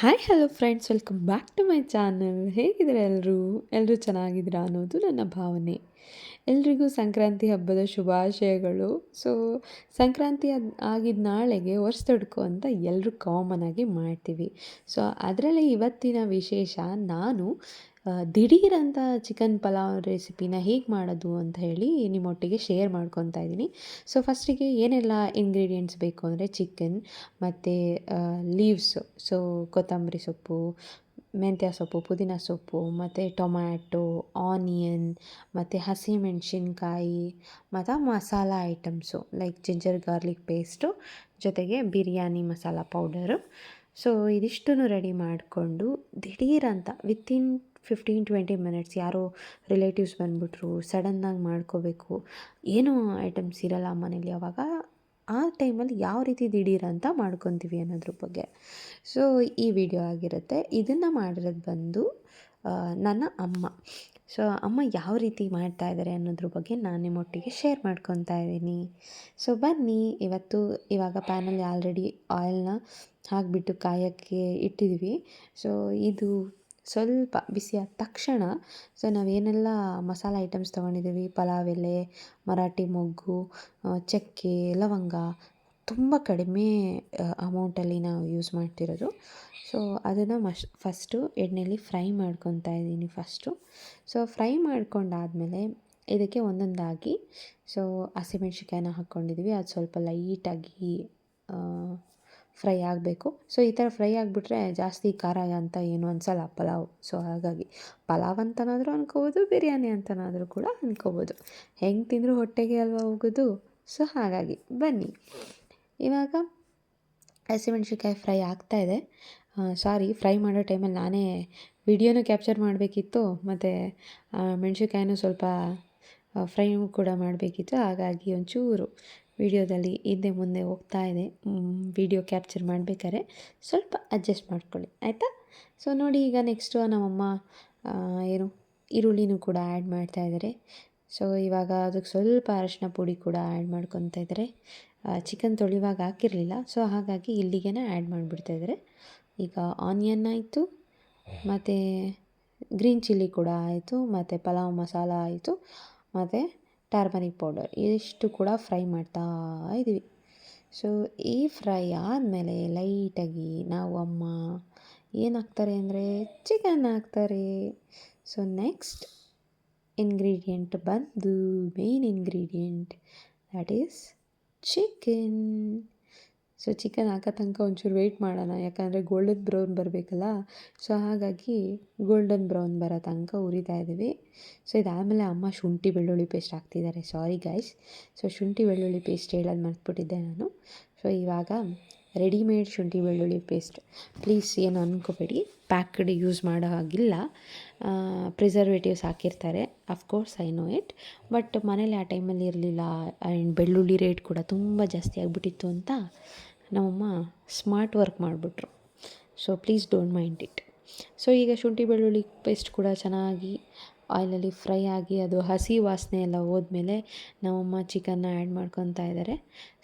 Hi hello friends welcome back to my channel ಹೇಗಿದ್ದಾರೆ ಎಲ್ಲರೂ ಎಲ್ಲರೂ ಚೆನ್ನಾಗಿದ್ದೀರಾ ಅನ್ನೋದು ನನ್ನ ಭಾವನೆ. ಎಲ್ರಿಗೂ ಸಂಕ್ರಾಂತಿ ಹಬ್ಬದ ಶುಭಾಶಯಗಳು. ಸೊ ಸಂಕ್ರಾಂತಿ ಅದು ಆಗಿದ ನಾಳೆಗೆ ವರ್ಷದೊಡ್ಕು ಅಂತ ಎಲ್ಲರೂ ಕಾಮನ್ ಆಗಿ ಮಾಡ್ತೀವಿ. ಸೊ ಅದರಲ್ಲಿ ಇವತ್ತಿನ ವಿಶೇಷ ನಾನು ಆ, ದಿಢೀರ್ ಅಂತ ಚಿಕನ್ ಪಲಾವ್ ರೆಸಿಪಿನ ಹೇಗೆ ಮಾಡೋದು ಅಂತ ಹೇಳಿ ನಿಮ್ಮೊಟ್ಟಿಗೆ ಶೇರ್ ಮಾಡ್ಕೊತಾ ಇದ್ದೀನಿ. ಸೊ ಫಸ್ಟಿಗೆ ಏನೆಲ್ಲ ಇಂಗ್ರೀಡಿಯೆಂಟ್ಸ್ ಬೇಕು ಅಂದರೆ ಚಿಕನ್ ಮತ್ತು ಲೀವ್ಸ್ ಸೊ ಕೊತ್ತಂಬರಿ ಸೊಪ್ಪು ಮೆಂತ್ಯ ಸೊಪ್ಪು ಪುದೀನ ಸೊಪ್ಪು ಮತ್ತು ಟೊಮ್ಯಾಟೊ ಆನಿಯನ್ ಮತ್ತು ಹಸಿಮೆಣಸಿನ್ಕಾಯಿ ಮತ್ತು masala items like ginger garlic paste ಜೊತೆಗೆ ಬಿರಿಯಾನಿ ಮಸಾಲ ಪೌಡರು ಸೊ ಇದಿಷ್ಟನ್ನು ರೆಡಿ ಮಾಡಿಕೊಂಡು ದಿಢೀರಂತ ವಿತಿನ್ ಫಿಫ್ಟೀನ್ ಟ್ವೆಂಟಿ ಮಿನಿಟ್ಸ್ ಯಾರೋ ರಿಲೇಟಿವ್ಸ್ ಬಂದುಬಿಟ್ರು ಸಡನ್ನಾಗಿ ಮಾಡ್ಕೋಬೇಕು. ಏನೂ ಐಟಮ್ಸ್ ಇರಲ್ಲ ಮನೇಲಿ ಅವಾಗ. ಆ ಟೈಮಲ್ಲಿ ಯಾವ ರೀತಿ ದಿಢೀರ್ ಅಂತ ಮಾಡ್ಕೊತೀವಿ ಅನ್ನೋದ್ರ ಬಗ್ಗೆ. ಸೊ ಈ ವಿಡಿಯೋ ಆಗಿರುತ್ತೆ. ಇದನ್ನು ಮಾಡಿರೋದು ಬಂದು ನನ್ನ ಅಮ್ಮ. ಸೊ ಅಮ್ಮ ಯಾವ ರೀತಿ ಮಾಡ್ತಾ ಇದ್ದಾರೆ ಅನ್ನೋದ್ರ ಬಗ್ಗೆ ನಾನು ನಿಮ್ಮೊಟ್ಟಿಗೆ ಶೇರ್ ಮಾಡ್ಕೊತಾ ಇದ್ದೀನಿ. ಸೊ ಬನ್ನಿ. ಇವತ್ತು ಇವಾಗ ಪ್ಯಾನಲ್ಲಿ ಆಲ್ರೆಡಿ ಆಯಿಲ್ನ ಹಾಕಿಬಿಟ್ಟು ಕಾಯೋಕ್ಕೆ ಇಟ್ಟಿದ್ವಿ. ಸೊ ಇದು ಸ್ವಲ್ಪ ಬಿಸಿಯಾದ ತಕ್ಷಣ ಸೊ ನಾವೇನೆಲ್ಲ ಮಸಾಲ ಐಟಮ್ಸ್ ತೊಗೊಂಡಿದ್ದೀವಿ. ಪಲಾವ್ ಎಲೆ, ಮರಾಠಿ ಮೊಗ್ಗು ಚಕ್ಕೆ, ಲವಂಗ ತುಂಬ ಕಡಿಮೆ ಅಮೌಂಟಲ್ಲಿ ನಾವು ಯೂಸ್ ಮಾಡ್ತಿರೋದು. ಸೊ ಅದನ್ನು ಮಶ್ ಫಸ್ಟು ಎಣ್ಣೆಯಲ್ಲಿ ಫ್ರೈ ಮಾಡ್ಕೊತಾ ಇದ್ದೀನಿ ಫಸ್ಟು ಸೊ ಫ್ರೈ ಮಾಡ್ಕೊಂಡಾದಮೇಲೆ ಇದಕ್ಕೆ ಒಂದೊಂದಾಗಿ ಸೊ ಹಸಿಮೆಣ್ಸಿಕಾಯನ್ನ ಹಾಕ್ಕೊಂಡಿದ್ದೀವಿ ಅದು ಸ್ವಲ್ಪ ಲೈಟಾಗಿ ಫ್ರೈ ಆಗಬೇಕು. ಸೊ, ಈ ಥರ ಫ್ರೈ ಆಗಿಬಿಟ್ರೆ ಜಾಸ್ತಿ ಖಾರ ಅಂತ ಏನು ಅನ್ಸಲ್ಲ ಪಲಾವ್. ಸೊ, ಹಾಗಾಗಿ ಪಲಾವ್ ಅಂತನಾದರೂ ಅನ್ಕೋಬೋದು, ಬಿರಿಯಾನಿ ಅಂತನಾದರೂ ಕೂಡ ಅನ್ಕೋಬೋದು. ಹೆಂಗೆ ತಿಂದರೂ ಹೊಟ್ಟೆಗೆ ಅಲ್ವಾ ಹೋಗೋದು? ಸೊ, ಹಾಗಾಗಿ ಬನ್ನಿ. ಇವಾಗ ಹಸಿಮೆಣ್ಸಿನ್ಕಾಯಿ ಫ್ರೈ ಆಗ್ತಾ ಇದೆ. ಸಾರಿ, ಫ್ರೈ ಮಾಡೋ ಟೈಮಲ್ಲಿ ನಾನೇ ವಿಡಿಯೋನೂ ಕ್ಯಾಪ್ಚರ್ ಮಾಡಬೇಕಿತ್ತು. ಮತ್ತು ಮೆಣಸಿನ್ಕಾಯಿನೂ ಸ್ವಲ್ಪ ಫ್ರೈನೂ ಕೂಡ ಮಾಡಬೇಕಿತ್ತು. ಹಾಗಾಗಿ ಒಂಚೂರು ವಿಡಿಯೋದಲ್ಲಿ ಹಿಂದೆ ಮುಂದೆ ಹೋಗ್ತಾ ಇದೆ. ವಿಡಿಯೋ ಕ್ಯಾಪ್ಚರ್ ಮಾಡಬೇಕಾದ್ರೆ ಸ್ವಲ್ಪ ಅಡ್ಜಸ್ಟ್ ಮಾಡ್ಕೊಳ್ಳಿ, ಆಯಿತಾ? ಸೊ ನೋಡಿ ಈಗ ನೆಕ್ಸ್ಟು ನಮ್ಮಮ್ಮ ಏನು, ಈರುಳ್ಳಿನೂ ಕೂಡ ಆ್ಯಡ್ ಮಾಡ್ತಾ ಇದ್ದಾರೆ ಸೊ ಇವಾಗ ಅದಕ್ಕೆ ಸ್ವಲ್ಪ ಅರಶಿನ ಪುಡಿ ಕೂಡ ಆ್ಯಡ್ ಮಾಡ್ಕೊತಾ ಇದ್ದಾರೆ ಚಿಕನ್ ತೊಳಿವಾಗ ಹಾಕಿರಲಿಲ್ಲ. ಸೊ ಹಾಗಾಗಿ ಇಲ್ಲಿಗೆ ಆ್ಯಡ್ ಮಾಡಿಬಿಡ್ತಾ ಇದ್ದಾರೆ ಈಗ ಆನಿಯನ್ ಆಯಿತು, ಮತ್ತು ಗ್ರೀನ್ ಚಿಲ್ಲಿ ಕೂಡ ಆಯಿತು, ಮತ್ತು ಪಲಾವ್ ಮಸಾಲ ಆಯಿತು, ಮತ್ತು ಟರ್ಮರಿಕ್ ಪೌಡರ್ ಇದಿಷ್ಟು ಕೂಡ ಫ್ರೈ ಮಾಡ್ತಾ ಇದ್ದೀವಿ. ಸೊ ಈ ಫ್ರೈ ಆದಮೇಲೆ ಲೈಟಾಗಿ ನಾವು ಅಮ್ಮ ಏನು ಹಾಕ್ತಾರೆ ಅಂದರೆ ಚಿಕನ್ ಹಾಕ್ತಾರೆ. ಸೊ ನೆಕ್ಸ್ಟ್ ಇಂಗ್ರೀಡಿಯೆಂಟ್ ಬಂದು main ingredient that is chicken so chicken ಹಾಕೋ ತನಕ ಒಂಚೂರು ವೆಯ್ಟ್ ಮಾಡೋಣ. ಯಾಕಂದರೆ ಗೋಲ್ಡನ್ ಬ್ರೌನ್ ಬರಬೇಕಲ್ಲ? ಸೊ ಹಾಗಾಗಿ ಗೋಲ್ಡನ್ ಬ್ರೌನ್ ಬರೋ ತನಕ ಉರಿತಾ ಇದ್ದೀವಿ. ಸೊ ಇದಾದಮೇಲೆ ಅಮ್ಮ ಶುಂಠಿ ಬೆಳ್ಳುಳ್ಳಿ ಪೇಸ್ಟ್ ಹಾಕ್ತಿದ್ದಾರೆ. ಸಾರಿ ಗಾಯ್ಸ್ ಸೊ ಶುಂಠಿ ಬೆಳ್ಳುಳ್ಳಿ ಪೇಸ್ಟ್ ಹೇಳೋದು ಮರ್ತುಬಿಟ್ಟಿದ್ದೆ ನಾನು. ಸೊ ಇವಾಗ ರೆಡಿಮೇಡ್ ಶುಂಠಿ ಬೆಳ್ಳುಳ್ಳಿ ಪೇಸ್ಟ್ ಪ್ಲೀಸ್ ಏನು ಅನ್ಕೋಬೇಡಿ. ಪ್ಯಾಕ್ಡ್ ಯೂಸ್ ಮಾಡೋ ಹಾಗಿಲ್ಲ. ಪ್ರಿಸರ್ವೇಟಿವ್ಸ್ ಹಾಕಿರ್ತಾರೆ. Of course I know it but ಮನೇಲಿ ಆ ಟೈಮಲ್ಲಿ ಇರಲಿಲ್ಲ. ಆ್ಯಂಡ್ ಬೆಳ್ಳುಳ್ಳಿ ರೇಟ್ ಕೂಡ ತುಂಬ ಜಾಸ್ತಿ ಆಗಿಬಿಟ್ಟಿತ್ತು ಅಂತ ನಮ್ಮಮ್ಮ ಸ್ಮಾರ್ಟ್ ವರ್ಕ್ ಮಾಡಿಬಿಟ್ರು. So please don't mind it so ಈಗ ಶುಂಠಿ ಬೆಳ್ಳುಳ್ಳಿ ಪೇಸ್ಟ್ ಕೂಡ ಚೆನ್ನಾಗಿ ಆಯಿಲಲ್ಲಿ ಫ್ರೈ ಆಗಿ ಅದು ಹಸಿ ವಾಸನೆ ಎಲ್ಲ ಹೋದ್ಮೇಲೆ ನಮ್ಮಮ್ಮ ಚಿಕನ್ನ ಆ್ಯಡ್ ಮಾಡ್ಕೊತಾ ಇದ್ದಾರೆ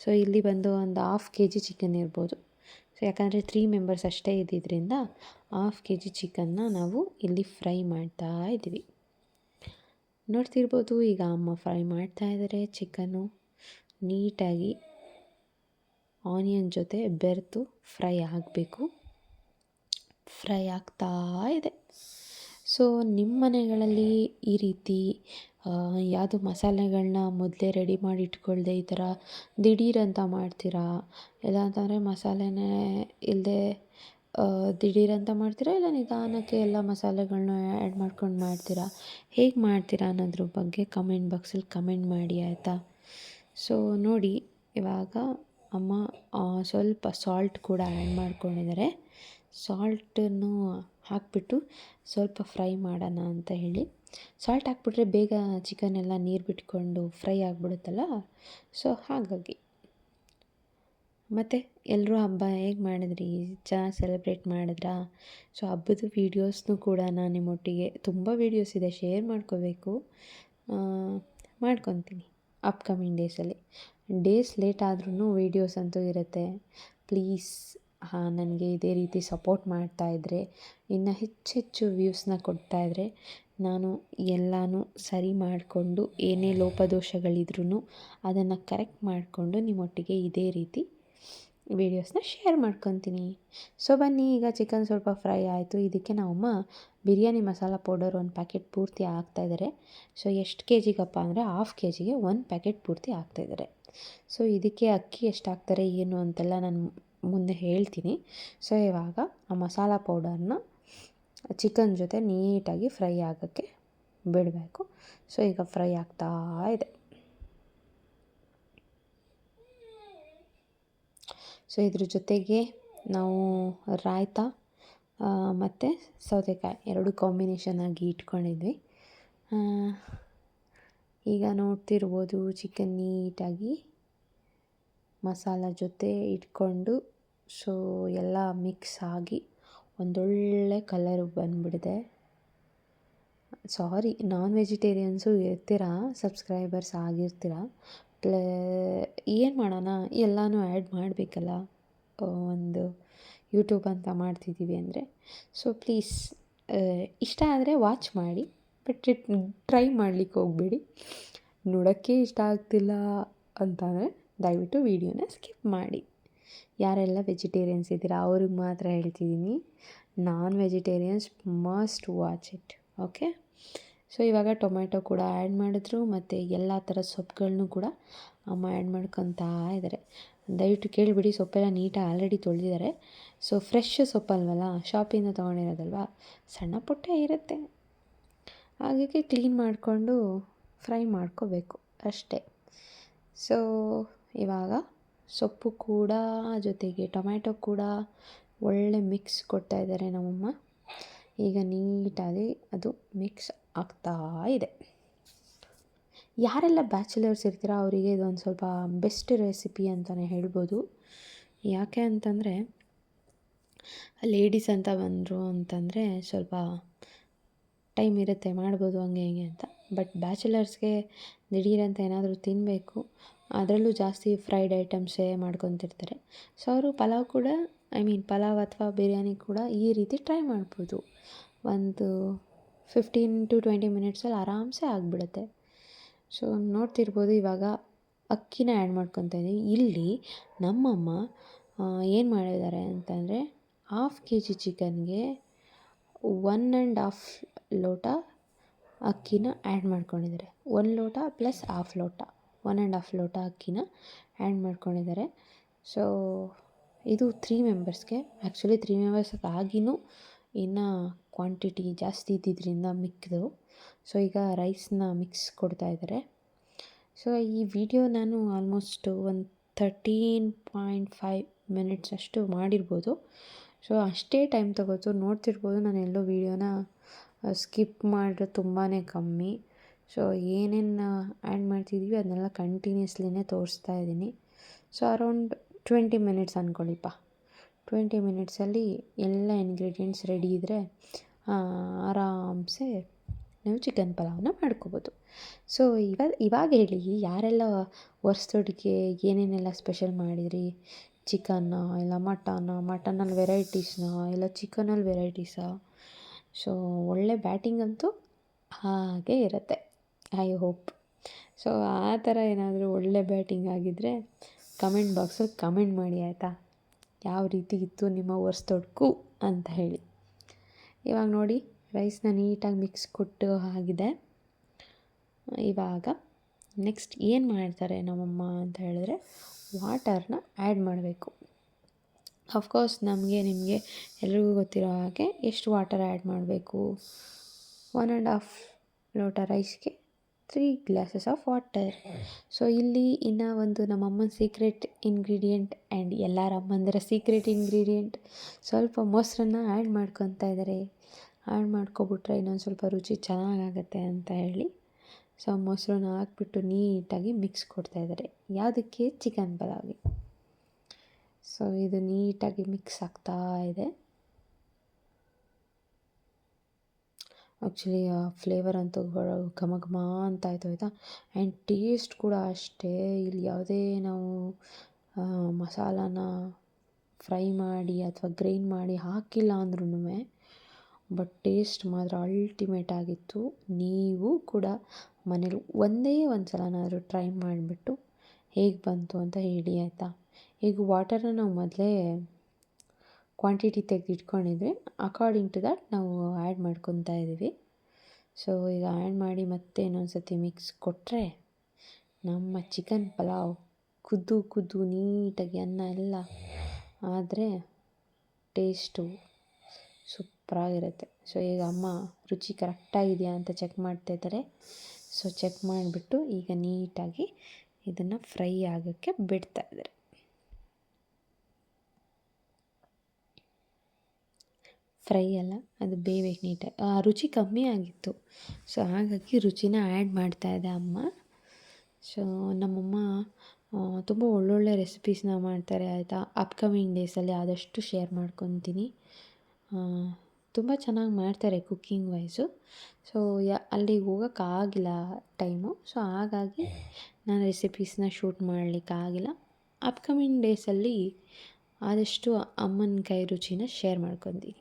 ಸೊ ಇಲ್ಲಿ ಬಂದು ಒಂದು ಹಾಫ್ ಕೆ ಜಿ ಚಿಕನ್ ಇರ್ಬೋದು. ಸೊ ಯಾಕಂದರೆ ತ್ರೀ ಮೆಂಬರ್ಸ್ ಅಷ್ಟೇ ಇದ್ದಿದ್ದರಿಂದ ಹಾಫ್ ಕೆ ಜಿ ಚಿಕನ್ನ ನಾವು ಇಲ್ಲಿ ಫ್ರೈ ಮಾಡ್ತಾ ಇದ್ದೀವಿ. ನೋಡ್ತಿರ್ಬೋದು, ಈಗ ಅಮ್ಮ ಫ್ರೈ ಮಾಡ್ತಾ ಇದ್ದಾರೆ ಚಿಕನ್ನು ನೀಟಾಗಿ ಆನಿಯನ್ ಜೊತೆ ಬೆರೆತು ಫ್ರೈ ಆಗಬೇಕು. ಫ್ರೈ ಆಗ್ತಾ ಇದೆ. ಸೊ, ನಿಮ್ಮ ಮನೆಗಳಲ್ಲಿ ಈ ರೀತಿ ಯಾವುದು ಮಸಾಲೆಗಳನ್ನ ಮೊದಲೇ ರೆಡಿ ಮಾಡಿ ಇಟ್ಕೊಳ್ದೆ ಈ ಥರ ದಿಢೀರ್ ಅಂತ ಮಾಡ್ತೀರಾ? ಇಲ್ಲ ಅಂತಂದರೆ ಮಸಾಲೆನೇ ಇಲ್ಲದೆ ದಿಢೀರ್ ಅಂತ ಮಾಡ್ತೀರಾ? ಇಲ್ಲ ನಿಧಾನಕ್ಕೆ ಎಲ್ಲ ಮಸಾಲೆಗಳನ್ನ ಆ್ಯಡ್ ಮಾಡ್ಕೊಂಡು ಮಾಡ್ತೀರಾ? ಹೇಗೆ ಮಾಡ್ತೀರಾ ಅನ್ನೋದ್ರ ಬಗ್ಗೆ ಕಮೆಂಟ್ ಬಾಕ್ಸಲ್ಲಿ ಕಮೆಂಟ್ ಮಾಡಿ, ಆಯಿತಾ? ಸೊ ನೋಡಿ, ಇವಾಗ ಅಮ್ಮ ಸ್ವಲ್ಪ ಸಾಲ್ಟ್ ಕೂಡ ಆ್ಯಡ್ ಮಾಡ್ಕೊಂಡಿದ್ದಾರೆ. ಸಾಲ್ಟನ್ನು ಹಾಕಿಬಿಟ್ಟು ಸ್ವಲ್ಪ ಫ್ರೈ ಮಾಡೋಣ ಅಂತ ಹೇಳಿ. ಸಾಲ್ಟ್ ಹಾಕ್ಬಿಟ್ರೆ ಬೇಗ ಚಿಕನ್ ಎಲ್ಲ ನೀರು ಬಿಟ್ಕೊಂಡು ಫ್ರೈ ಆಗಿಬಿಡುತ್ತಲ್ಲ? ಸೊ ಹಾಗಾಗಿ. ಮತ್ತು ಎಲ್ಲರೂ ಹಬ್ಬ ಹೇಗೆ ಮಾಡಿದ್ರಿ? ಚೆನ್ನಾಗಿ ಸೆಲೆಬ್ರೇಟ್ ಮಾಡಿದ್ರಾ? ಸೊ ಹಬ್ಬದ ವೀಡಿಯೋಸ್ನು ಕೂಡ ನಾನು ನಿಮ್ಮೊಟ್ಟಿಗೆ ತುಂಬ ವೀಡಿಯೋಸ್ ಇದೆ ಶೇರ್ ಮಾಡ್ಕೋಬೇಕು. ಮಾಡ್ಕೊತೀನಿ ಅಪ್ಕಮಿಂಗ್ ಡೇಸಲ್ಲಿ ಡೇಸ್ ಲೇಟ್ ಆದ್ರೂ ವೀಡಿಯೋಸ್ ಅಂತೂ ಇರುತ್ತೆ. ಪ್ಲೀಸ್ ನನಗೆ ಇದೇ ರೀತಿ ಸಪೋರ್ಟ್ ಮಾಡ್ತಾಯಿದ್ರೆ ಇನ್ನು ಹೆಚ್ಚೆಚ್ಚು ವ್ಯೂಸ್ನ ಕೊಡ್ತಾಯಿದ್ರೆ ನಾನು ಎಲ್ಲನೂ ಸರಿ ಮಾಡಿಕೊಂಡು ಏನೇ ಲೋಪದೋಷಗಳಿದ್ರೂ ಅದನ್ನು ಕರೆಕ್ಟ್ ಮಾಡಿಕೊಂಡು ನಿಮ್ಮೊಟ್ಟಿಗೆ ಇದೇ ರೀತಿ ವೀಡಿಯೋಸ್ನ ಶೇರ್ ಮಾಡ್ಕೊತೀನಿ. ಸೊ ಬನ್ನಿ, ಈಗ ಚಿಕನ್ ಸ್ವಲ್ಪ ಫ್ರೈ ಆಯಿತು. ಇದಕ್ಕೆ ನಮ್ಮಮ್ಮ ಬಿರಿಯಾನಿ ಮಸಾಲ ಪೌಡರ್ ಒಂದು ಪ್ಯಾಕೆಟ್ ಪೂರ್ತಿ ಹಾಕ್ತಾಯಿದ್ದಾರೆ ಸೊ ಎಷ್ಟು ಕೆ ಜಿಗಪ್ಪ ಅಂದರೆ ಹಾಫ್ ಕೆ ಜಿಗೆ ಒಂದು ಪ್ಯಾಕೆಟ್ ಪೂರ್ತಿ ಹಾಕ್ತಾಯಿದ್ದಾರೆ ಸೊ ಇದಕ್ಕೆ ಅಕ್ಕಿ ಎಷ್ಟು ಹಾಕ್ತಾರೆ ಏನು ಅಂತೆಲ್ಲ ನಾನು ಮುಂದೆ ಹೇಳ್ತೀನಿ. ಸೊ ಇವಾಗ ಆ ಮಸಾಲ ಪೌಡರ್ನ ಚಿಕನ್ ಜೊತೆ ನೀಟಾಗಿ ಫ್ರೈ ಆಗೋಕ್ಕೆ ಬಿಡಬೇಕು. ಸೊ ಈಗ ಫ್ರೈ ಆಗ್ತಾ ಇದೆ. ಸೊ ಇದ್ರ ಜೊತೆಗೆ ನಾವು ರಾಯ್ತ ಮತ್ತು ಸೌತೆಕಾಯಿ ಎರಡು ಕಾಂಬಿನೇಷನ್ ಆಗಿ ಇಟ್ಕೊಂಡಿದ್ವಿ. ಈಗ ನೋಡ್ತಿರ್ಬೋದು ಚಿಕನ್ ನೀಟಾಗಿ ಮಸಾಲ ಜೊತೆ ಇಟ್ಕೊಂಡು ಸೊ ಎಲ್ಲ ಮಿಕ್ಸ್ ಆಗಿ ಒಂದೊಳ್ಳೆ ಕಲರ್ ಬಂದುಬಿಡಿದೆ. ಸಾರಿ ನಾನ್ ವೆಜಿಟೇರಿಯನ್ಸು ಇರ್ತೀರ ಸಬ್ಸ್ಕ್ರೈಬರ್ಸ್ ಆಗಿರ್ತೀರ, ಪ್ಲೇ ಏನು ಮಾಡೋಣ, ಎಲ್ಲನೂ ಆ್ಯಡ್ ಮಾಡಬೇಕಲ್ಲ ಒಂದು ಯೂಟ್ಯೂಬ್ ಅಂತ ಮಾಡ್ತಿದ್ದೀವಿ ಅಂದರೆ. ಸೊ ಪ್ಲೀಸ್ ಇಷ್ಟ ಆದರೆ ವಾಚ್ ಮಾಡಿ. ಬಟ್ ಟ್ರೈ ಮಾಡಲಿಕ್ಕೆ ಹೋಗಬೇಡಿ. ನೋಡೋಕ್ಕೆ ಇಷ್ಟ ಆಗ್ತಿಲ್ಲ ಅಂತಂದರೆ ದಯವಿಟ್ಟು ವೀಡಿಯೋನ ಸ್ಕಿಪ್ ಮಾಡಿ. ಯಾರೆಲ್ಲ ವೆಜಿಟೇರಿಯನ್ಸ್ ಇದ್ದೀರಾ ಅವ್ರಿಗೆ ಮಾತ್ರ ಹೇಳ್ತಿದ್ದೀನಿ. Non vegetarians must watch it, okay? So, ಇವಾಗ ಟೊಮೆಟೊ ಕೂಡ ಆ್ಯಡ್ ಮಾಡಿದ್ರು ಮತ್ತು ಎಲ್ಲ ಥರದ ಸೊಪ್ಪುಗಳನ್ನೂ ಕೂಡ ಅಮ್ಮ ಆ್ಯಡ್ ಮಾಡ್ಕೊತಾ ಇದ್ದಾರೆ. ದಯವಿಟ್ಟು ಕೇಳಿಬಿಡಿ, ಸೊಪ್ಪೆಲ್ಲ ನೀಟಾಗಿ ಆಲ್ರೆಡಿ ತೊಳೆದಿದ್ದಾರೆ. ಸೊ, ಫ್ರೆಶ್ ಸೊಪ್ಪಲ್ವಲ್ಲ, ಶಾಪಿಂದ ತೊಗೊಂಡಿರೋದಲ್ವ? ಸಣ್ಣ ಪುಟ್ಟ ಇರುತ್ತೆ. ಹಾಗಾಗಿ ಕ್ಲೀನ್ ಮಾಡಿಕೊಂಡು ಫ್ರೈ ಮಾಡ್ಕೋಬೇಕು ಅಷ್ಟೇ. ಸೊ ಇವಾಗ ಸೊಪ್ಪು ಕೂಡ, ಜೊತೆಗೆ ಟೊಮ್ಯಾಟೊ ಕೂಡ ಒಳ್ಳೆ ಮಿಕ್ಸ್ ಕೊಡ್ತಾ ಇದ್ದಾರೆ ನಮ್ಮಮ್ಮ. ಈಗ ನೀಟಾಗಿ ಅದು ಮಿಕ್ಸ್ ಆಗ್ತಾ ಇದೆ. ಯಾರೆಲ್ಲ ಬ್ಯಾಚುಲರ್ಸ್ ಇರ್ತೀರ, ಅವರಿಗೆ ಇದೊಂದು ಸ್ವಲ್ಪ ಬೆಸ್ಟ್ ರೆಸಿಪಿ ಅಂತಲೇ ಹೇಳ್ಬೋದು. ಯಾಕೆ ಅಂತಂದರೆ ಲೇಡೀಸ್ ಅಂತ ಬಂದರು ಅಂತಂದರೆ ಸ್ವಲ್ಪ ಟೈಮ್ ಇರುತ್ತೆ, ಮಾಡ್ಬೋದು ಹಂಗೆ ಹಿಂಗೆ ಅಂತ. ಬಟ್ ಬ್ಯಾಚುಲರ್ಸ್ಗೆ ದಿಢೀರಂತ ಏನಾದರೂ ತಿನ್ನಬೇಕು ಅದರಲ್ಲೂ ಜಾಸ್ತಿ ಫ್ರೈಡ್ ಐಟಮ್ಸೇ ಮಾಡ್ಕೊತಿರ್ತಾರೆ. ಸೊ ಅವರು ಪಲಾವ್ ಕೂಡ, ಐ ಮೀನ್ ಪಲಾವ್ ಅಥವಾ ಬಿರಿಯಾನಿ ಕೂಡ ಈ ರೀತಿ ಟ್ರೈ ಮಾಡ್ಬೋದು. ಒಂದು ಫಿಫ್ಟೀನ್ ಟು ಟ್ವೆಂಟಿ ಮಿನಿಟ್ಸಲ್ಲಿ ಆರಾಮ್ಸೆ ಆಗಿಬಿಡುತ್ತೆ. ಸೊ ನೋಡ್ತಿರ್ಬೋದು ಇವಾಗ ಅಕ್ಕಿನ ಆ್ಯಡ್ ಮಾಡ್ಕೊತಾ ಇದ್ದೀವಿ ಇಲ್ಲಿ ನಮ್ಮಮ್ಮ ಏನು ಮಾಡಿದ್ದಾರೆ ಅಂತಂದರೆ, ಹಾಫ್ ಕೆ ಜಿ ಚಿಕನ್ಗೆ ಒನ್ ಆ್ಯಂಡ್ ಹಾಫ್ ಲೋಟ ಅಕ್ಕಿನ ಆ್ಯಡ್ ಮಾಡ್ಕೊಂಡಿದ್ದಾರೆ. ಒಂದು ಲೋಟ ಪ್ಲಸ್ ಹಾಫ್ ಲೋಟ ಒನ್ ಆ್ಯಂಡ್ ಹಾಫ್ ಲೋಟ ಅಕ್ಕಿನ ಆ್ಯಡ್ ಮಾಡ್ಕೊಂಡಿದ್ದಾರೆ. ಸೊ ಇದು ತ್ರೀ ಮೆಂಬರ್ಸ್ಗೆ ಆ್ಯಕ್ಚುಲಿ ತ್ರೀ ಮೆಂಬರ್ಸ್ಗೆ ಆಗಿನೂ ಇನ್ನು ಕ್ವಾಂಟಿಟಿ ಜಾಸ್ತಿ ಇದ್ದಿದ್ದರಿಂದ ಮಿಕ್ಕಿದು ಸೊ ಈಗ ರೈಸ್ನ ಮಿಕ್ಸ್ ಕೊಡ್ತಾ ಇದ್ದಾರೆ. ಸೊ ಈ ವಿಡಿಯೋ ನಾನು ಆಲ್ಮೋಸ್ಟ್ ಒಂದು ಥರ್ಟೀನ್ ಪಾಯಿಂಟ್ ಫೈವ್ ಮಿನಿಟ್ಸ್ ಅಷ್ಟು ಮಾಡಿರ್ಬೋದು. ಸೊ, ಅಷ್ಟೇ ಟೈಮ್ ತಗೋತು ನೋಡ್ತಿರ್ಬೋದು ನಾನು ಎಲ್ಲೋ ವೀಡಿಯೋನ. ಸ್ಕಿಪ್ ಮಾಡಿದ್ರೆ ತುಂಬಾ ಕಮ್ಮಿ. ಸೊ, ಏನೇನು ಆ್ಯಡ್ ಮಾಡ್ತಿದ್ದೀವಿ ಅದನ್ನೆಲ್ಲ ಕಂಟಿನ್ಯೂಸ್ಲಿನೇ ತೋರಿಸ್ತಾ ಇದ್ದೀನಿ. ಸೊ, ಅರೌಂಡ್ ಟ್ವೆಂಟಿ ಮಿನಿಟ್ಸ್ ಅಂದ್ಕೊಳ್ಳಿಪ್ಪ ಟ್ವೆಂಟಿ ಮಿನಿಟ್ಸಲ್ಲಿ ಎಲ್ಲ ಇಂಗ್ರೀಡಿಯೆಂಟ್ಸ್ ರೆಡಿ ಇದ್ದರೆ ಆರಾಮ್ಸೆ ನೀವು ಚಿಕನ್ ಪಲಾವ್ನ ಮಾಡ್ಕೋಬೋದು. ಸೊ, ಇವಾಗ ಇವಾಗ ಹೇಳಿ, ಯಾರೆಲ್ಲ ವರ್ಷದೊಟ್ಟಿಗೆ ಏನೇನೆಲ್ಲ ಸ್ಪೆಷಲ್ ಮಾಡಿದಿರಿ? ಚಿಕನ್ನ, ಇಲ್ಲ ಮಟನ್ನಾ ಮಟನಲ್ಲಿ ವೆರೈಟೀಸ್ನ, ಇಲ್ಲ ಚಿಕನಲ್ಲಿ ವೆರೈಟೀಸಾ? ಸೊ ಒಳ್ಳೆ ಬ್ಯಾಟಿಂಗ್ ಅಂತೂ ಹಾಗೆ ಇರುತ್ತೆ ಐ ಹೋಪ್ ಸೊ ಆ ಥರ ಏನಾದರೂ ಒಳ್ಳೆ ಬ್ಯಾಟಿಂಗ್ ಆಗಿದ್ದರೆ ಕಮೆಂಟ್ ಬಾಕ್ಸಲ್ಲಿ ಕಮೆಂಟ್ ಮಾಡಿ, ಆಯಿತಾ? ಯಾವ ರೀತಿ ಇತ್ತು ನಿಮ್ಮ ವರ್ಷದೊಡ್ಕು ಅಂತ ಹೇಳಿ. ಇವಾಗ ನೋಡಿ, ರೈಸ್ನ ನೀಟಾಗಿ ಮಿಕ್ಸ್ ಕೊಟ್ಟು ಆಗಿದೆ. ಇವಾಗ ನೆಕ್ಸ್ಟ್ ಏನು ಮಾಡ್ತಾರೆ ನಮ್ಮಮ್ಮ ಅಂತ ಹೇಳಿದ್ರೆ ವಾಟರ್ನ ಆ್ಯಡ್ ಮಾಡಬೇಕು. ಅಫ್ಕೋರ್ಸ್ ನಮಗೆ, ನಿಮಗೆ ಎಲ್ರಿಗೂ ಗೊತ್ತಿರೋ ಹಾಗೆ ಎಷ್ಟು ವಾಟರ್ ಆ್ಯಡ್ ಮಾಡಬೇಕು? ಒನ್ ಆ್ಯಂಡ್ ಹಾಫ್ ಲೋಟ ರೈಸ್ಗೆ three glasses of water so ಇಲ್ಲಿ ಇನ್ನು ಒಂದು ನಮ್ಮಮ್ಮನ ಸೀಕ್ರೆಟ್ ಇಂಗ್ರೀಡಿಯೆಂಟ್ ಆ್ಯಂಡ್ ಎಲ್ಲರ ಅಮ್ಮಂದಿರ ಸೀಕ್ರೆಟ್ ಇಂಗ್ರೀಡಿಯೆಂಟ್ ಸ್ವಲ್ಪ ಮೊಸರನ್ನ ಆ್ಯಡ್ ಮಾಡ್ಕೊತಾ ಇದ್ದಾರೆ. ಆ್ಯಡ್ ಮಾಡ್ಕೊಬಿಟ್ರೆ ಇನ್ನೊಂದು ಸ್ವಲ್ಪ ರುಚಿ ಚೆನ್ನಾಗಾಗತ್ತೆ ಅಂತ ಹೇಳಿ. ಸೊ ಮೊಸರನ್ನ ಹಾಕ್ಬಿಟ್ಟು ನೀಟಾಗಿ ಮಿಕ್ಸ್ ಕೊಡ್ತಾಯಿದ್ದಾರೆ ಯಾವುದಕ್ಕೆ? ಚಿಕನ್ ಪಲಾವ್ಗೆ. ಸೊ ಇದು ನೀಟಾಗಿ ಮಿಕ್ಸ್ ಆಗ್ತಾ ಇದೆ. ಆ್ಯಕ್ಚುಲಿ ಫ್ಲೇವರ್ ಅಂತೂ ಘಮ ಘಮ ಅಂತ ಆಯಿತು ಆಯಿತಾ? ಆ್ಯಂಡ್ ಟೇಸ್ಟ್ ಕೂಡ ಅಷ್ಟೇ. ಇಲ್ಲಿ ಯಾವುದೇ ನಾವು ಮಸಾಲಾನ ಫ್ರೈ ಮಾಡಿ ಅಥವಾ ಗ್ರೈಂಡ್ ಮಾಡಿ ಹಾಕಿಲ್ಲ ಅಂದ್ರೂ ಬಟ್ ಟೇಸ್ಟ್ ಮಾತ್ರ ಅಲ್ಟಿಮೇಟ್ ಆಗಿತ್ತು. ನೀವು ಕೂಡ ಮನೇಲಿ ಒಂದೇ ಒಂದು ಸಲನಾದರೂ ಟ್ರೈ ಮಾಡಿಬಿಟ್ಟು ಹೇಗೆ ಬಂತು ಅಂತ ಹೇಳಿ ಆಯಿತಾ? ಈಗ ವಾಟರನ್ನು ನಾವು ಮೊದಲೇ ಕ್ವಾಂಟಿಟಿ ತೆಗೆದಿಟ್ಕೊಂಡಿದ್ರೆ ಅಕಾರ್ಡಿಂಗ್ ಟು ದಟ್ ನಾವು ಆ್ಯಡ್ ಮಾಡ್ಕೊತಾ ಇದ್ದೀವಿ. ಸೊ ಈಗ ಆ್ಯಡ್ ಮಾಡಿ ಮತ್ತೆ ಇನ್ನೊಂದು ಸತಿ ಮಿಕ್ಸ್ ಕೊಟ್ಟರೆ ನಮ್ಮ ಚಿಕನ್ ಪಲಾವ್ ಕುದ್ದು ಕುದ್ದು ನೀಟಾಗಿ ಅನ್ನ ಎಲ್ಲ ಆದರೆ ಟೇಸ್ಟು ಸೂಪ್ರಾಗಿರುತ್ತೆ. ಸೊ ಈಗ ಅಮ್ಮ ರುಚಿ ಕರೆಕ್ಟಾಗಿದೆಯಾ ಅಂತ ಚೆಕ್ ಮಾಡ್ತಾ ಇದ್ದಾರೆ. ಸೊ ಚೆಕ್ ಮಾಡಿಬಿಟ್ಟು ಈಗ ನೀಟಾಗಿ ಇದನ್ನು ಫ್ರೈ ಆಗೋಕ್ಕೆ ಬಿಡ್ತಾ ಇದ್ದಾರೆ. ಫ್ರೈ ಅಲ್ಲ, ಅದು ಬೇಯಬೇಕು ನೀಟಾಗಿ ಆ, ರುಚಿ ಕಮ್ಮಿ ಆಗಿತ್ತು. ಸೊ ಹಾಗಾಗಿ ರುಚಿನ ಆ್ಯಡ್ ಮಾಡ್ತಾಯಿದ್ದೆ ಅಮ್ಮ. ಸೊ ನಮ್ಮಮ್ಮ ತುಂಬ ಒಳ್ಳೊಳ್ಳೆ ರೆಸಿಪೀಸ್ನ ಮಾಡ್ತಾರೆ, ಆಯಿತಾ? ಅಪ್ಕಮಿಂಗ್ ಡೇಸಲ್ಲಿ ಆದಷ್ಟು ಶೇರ್ ಮಾಡ್ಕೊತೀನಿ. ತುಂಬ ಚೆನ್ನಾಗಿ ಮಾಡ್ತಾರೆ ಕುಕ್ಕಿಂಗ್ ವೈಸು ಸೊ ಯಾ, ಅಲ್ಲಿಗೆ ಹೋಗೋಕ್ಕಾಗಿಲ್ಲ ಟೈಮು ಸೊ ಹಾಗಾಗಿ ನಾನು ರೆಸಿಪೀಸ್ನ ಶೂಟ್ ಮಾಡಲಿಕ್ಕಾಗಿಲ್ಲ ಅಪ್ಕಮಿಂಗ್ ಡೇಸಲ್ಲಿ ಆದಷ್ಟು ಅಮ್ಮನ ಕೈ ರುಚಿನ ಶೇರ್ ಮಾಡ್ಕೊತೀನಿ.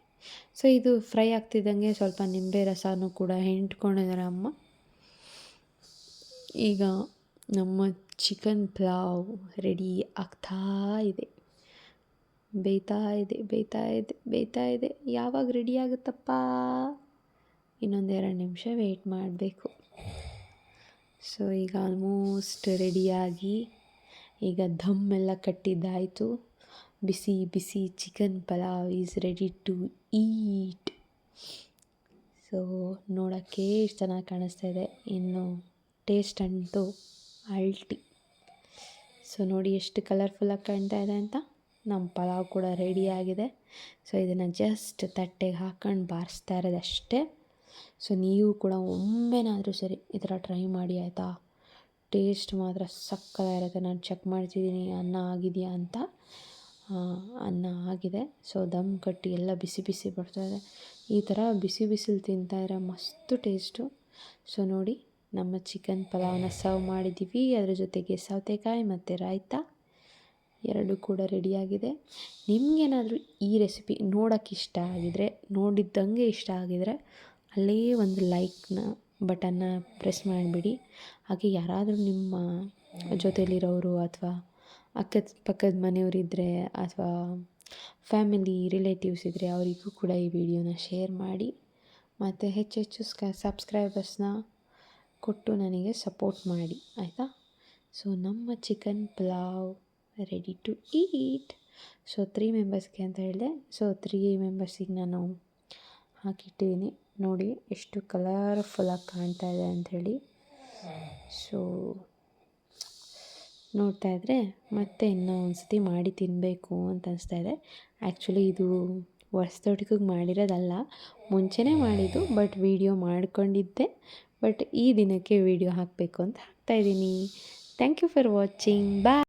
ಸೊ ಇದು ಫ್ರೈ ಆಗ್ತಿದ್ದಂಗೆ ಸ್ವಲ್ಪ ನಿಂಬೆ ರಸನೂ ಕೂಡ ಹೆಂಟ್ಕೊಂಡಿದ್ದಾರೆ ಅಮ್ಮ. ಈಗ ನಮ್ಮ ಚಿಕನ್ ಪಲಾವ್ ರೆಡಿ ಆಗ್ತಾ ಇದೆ. ಬೇಯ್ತಾ ಇದೆ ಬೇಯ್ತಾ ಇದೆ ಬೇಯ್ತಾ ಇದೆ. ಯಾವಾಗ ರೆಡಿ ಆಗುತ್ತಪ್ಪ? ಇನ್ನೊಂದೆರಡು ನಿಮಿಷ ವೆಯ್ಟ್ ಮಾಡಬೇಕು. ಸೊ ಈಗ ಆಲ್ಮೋಸ್ಟ್ ರೆಡಿಯಾಗಿ ಈಗ ಧಮ್ ಎಲ್ಲ ಕಟ್ಟಿದ್ದಾಯಿತು. ಬಿಸಿ ಬಿಸಿ chicken pulao is ready to eat so ನೋಡೋಕ್ಕೆ ಎಷ್ಟು ಚೆನ್ನಾಗಿ ಕಾಣಿಸ್ತಾ ಇದೆ. ಇನ್ನು ಟೇಸ್ಟ್ ಅಂತೂ ಅಲ್ಟಿ ಸೊ ನೋಡಿ ಎಷ್ಟು ಕಲರ್ಫುಲ್ಲಾಗಿ ಕಾಣ್ತಾ ಇದೆ ಅಂತ. ನಮ್ಮ ಪಲಾವ್ ಕೂಡ ರೆಡಿಯಾಗಿದೆ ಸೊ ಇದನ್ನು ಜಸ್ಟ್ ತಟ್ಟೆಗೆ ಹಾಕೊಂಡು ಬಾರಿಸ್ತಾ ಇರೋದು ಅಷ್ಟೇ ಸೊ ನೀವು ಕೂಡ ಒಮ್ಮೆನಾದರೂ ಸರಿ ಈ ಥರ ಟ್ರೈ ಮಾಡಿ ಆಯಿತಾ? ಟೇಸ್ಟ್ ಮಾತ್ರ ಸಕ್ಕತ್ತಾಗಿರುತ್ತೆ ನಾನು ಚೆಕ್ ಮಾಡ್ತಿದ್ದೀನಿ, ಅನ್ನ ಆಗಿದೆಯಾ ಅಂತ. ಅನ್ನ ಆಗಿದೆ. ಸೊ ದಮ್ ಕಟ್ಟಿ ಎಲ್ಲ ಬಿಸಿ ಬಿಸಿ ಬರ್ತಾಯಿದೆ ಈ ಥರ ಬಿಸಿ ಬಿಸಿಲು ತಿಂತಾಯಿದ್ರೆ ಮಸ್ತು ಟೇಸ್ಟು ಸೊ ನೋಡಿ, ನಮ್ಮ ಚಿಕನ್ ಪಲಾವನ್ನ ಸರ್ವ್ ಮಾಡಿದ್ದೀವಿ. ಅದ್ರ ಜೊತೆಗೆ ಸೌತೆಕಾಯಿ ಮತ್ತು ರಾಯ್ತ. ಎರಡು ಕೂಡ ರೆಡಿಯಾಗಿದೆ. ನಿಮಗೇನಾದರೂ ಈ ರೆಸಿಪಿ ನೋಡೋಕ್ಕೆ ಇಷ್ಟ ಆಗಿದರೆ, ನೋಡಿದ್ದಂಗೆ ಇಷ್ಟ ಆಗಿದರೆ, ಅಲ್ಲೇ ಒಂದು ಲೈಕ್ನ ಬಟನ್ನ ಪ್ರೆಸ್ ಮಾಡಿಬಿಡಿ. ಹಾಗೆ ಯಾರಾದರೂ ನಿಮ್ಮ ಜೊತೆಯಲ್ಲಿರೋರು ಅಥವಾ ಅಕ್ಕದ ಪಕ್ಕದ ಮನೆಯವರಿದ್ದರೆ ಅಥವಾ ಫ್ಯಾಮಿಲಿ ರಿಲೇಟಿವ್ಸ್ ಇದ್ದರೆ ಅವರಿಗೂ ಕೂಡ ಈ ವಿಡಿಯೋನ ಶೇರ್ ಮಾಡಿ. ಮತ್ತು ಹೆಚ್ಚೆಚ್ಚು ಸ್ಕ, ಸಬ್ಸ್ಕ್ರೈಬರ್ಸ್ನ ಕೊಟ್ಟು ನನಗೆ ಸಪೋರ್ಟ್ ಮಾಡಿ. ಆಯಿತಾ? ಸೊ, ನಮ್ಮ chicken pulao ready to eat so three ಮೆಂಬರ್ಸ್ಗೆ ಅಂತ ಹೇಳಿದೆ. ಸೊ ತ್ರೀ ಮೆಂಬರ್ಸಿಗೆ ನಾನು ಹಾಕಿಟ್ಟಿದ್ದೀನಿ ನೋಡಿ, ಎಷ್ಟು ಕಲರ್ಫುಲ್ಲಾಗಿ ಕಾಣ್ತಾ ಇದೆ ಅಂಥೇಳಿ ಸೊ ನೋಡ್ತಾ ಇದ್ದರೆ ಮತ್ತೆ ಇನ್ನೂ ಒಂದು ಸತಿ ಮಾಡಿ ತಿನ್ನಬೇಕು ಅಂತ ಅನಿಸ್ತಾ ಇದೆ. ಆ್ಯಕ್ಚುಲಿ ಇದು ವರ್ಷದೊಟ್ಟಿಗೆ ಮಾಡಿರೋದಲ್ಲ. ಮುಂಚೆನೇ ಮಾಡಿದ್ದು ಬಟ್ ವೀಡಿಯೋ ಮಾಡಿಕೊಂಡಿದ್ದೆ. ಬಟ್ ಈ ದಿನಕ್ಕೆ ವೀಡಿಯೋ ಹಾಕಬೇಕು ಅಂತ ಹಾಕ್ತಾಯಿದ್ದೀನಿ thank you for watching bye